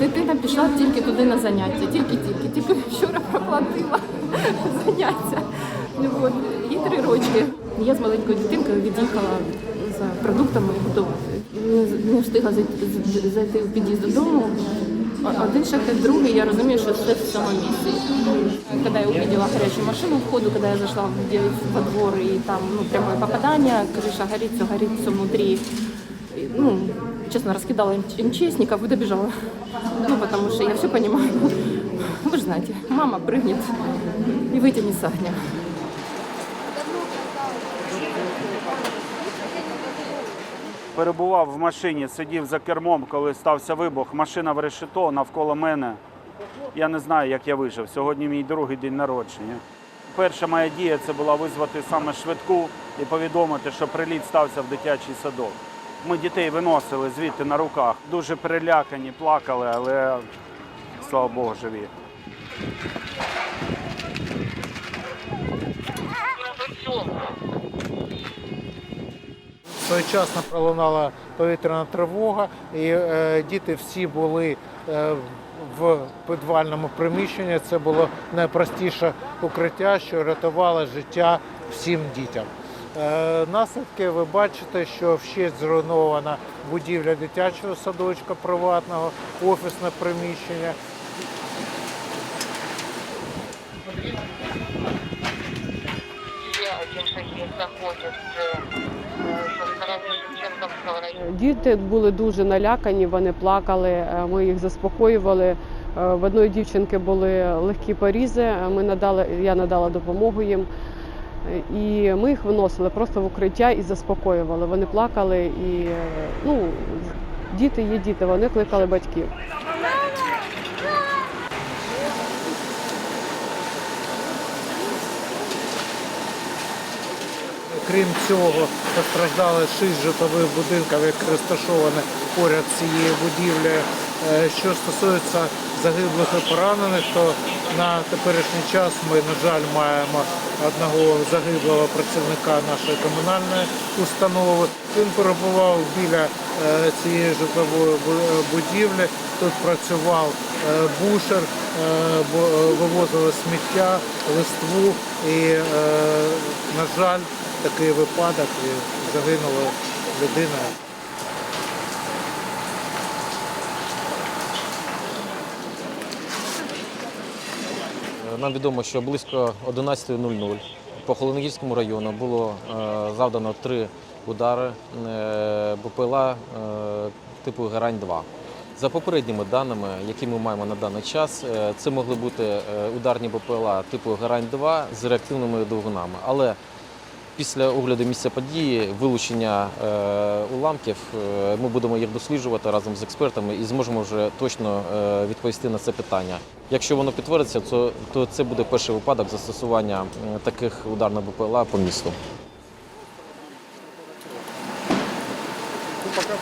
Дитина пішла тільки туди на заняття, тільки-тільки, тільки вчора проплатила заняття. Ну, От, їй три рочки. Я з маленькою дитинкою від'їхала за продуктами готувати. Не, встигла зайти, в під'їзд додому. Один шахет, другий, я розумію, що все в цьому місці. Когда я увидела горячую машину в ходу, когда я зашла во двор, и там ну, прямое попадание, крыша горит, все горит, все. Ну, честно, раскидала МЧ- МЧСников и добежала. Ну, потому что я все понимаю. Вы же знаете, мама прыгнет и вытянет с огня. Перебував в машині, сидів за кермом, коли стався вибух. Машина в решето навколо мене. Я не знаю, як я вижив. Сьогодні мій другий день народження. Перша моя дія це була визвати саме швидку і повідомити, що приліт стався в дитячий садок. Ми дітей виносили звідти на руках. Дуже перелякані, плакали, але слава Богу, живі. Своєчасно пролунала повітряна тривога, і е, діти всі були е, в підвальному приміщенні. Це було найпростіше укриття, що рятувало життя всім дітям. Е, наслідки ви бачите, що вщент зруйнована будівля дитячого садочка приватного, офісне приміщення. Діти були дуже налякані, вони плакали, е, ми їх заспокоювали. Е, В одної дівчинки були легкі порізи. Ми надали, я надала допомогу їм. І ми їх виносили просто в укриття і заспокоювали. Вони плакали і ну, діти є діти, вони кликали батьків. Крім цього, постраждали шість житлових будинків, які розташовані поряд цією будівлею. Е, Що стосується загиблих і поранених, то на теперішній час ми, на жаль, маємо одного загиблого працівника нашої комунальної установи. Він перебував біля е, цієї житлової будівлі. Тут працював е, бушер, е, е, вивозили сміття, листву і, е, на жаль, такий випадок і загинула людина. Нам відомо, що близько 11.00 по Холодногірському району було е, завдано три удари е, БПЛА е, типу Герань-2. За попередніми даними, які ми маємо на даний час, це могли бути ударні БПЛА типу Герань-2 з реактивними двигунами. Але після огляду місця події, вилучення е, уламків, е, ми будемо їх досліджувати разом з експертами і зможемо вже точно е, відповісти на це питання. Якщо воно підтвердиться, то, це буде перший випадок застосування таких ударних БПЛА по місту. Пока так,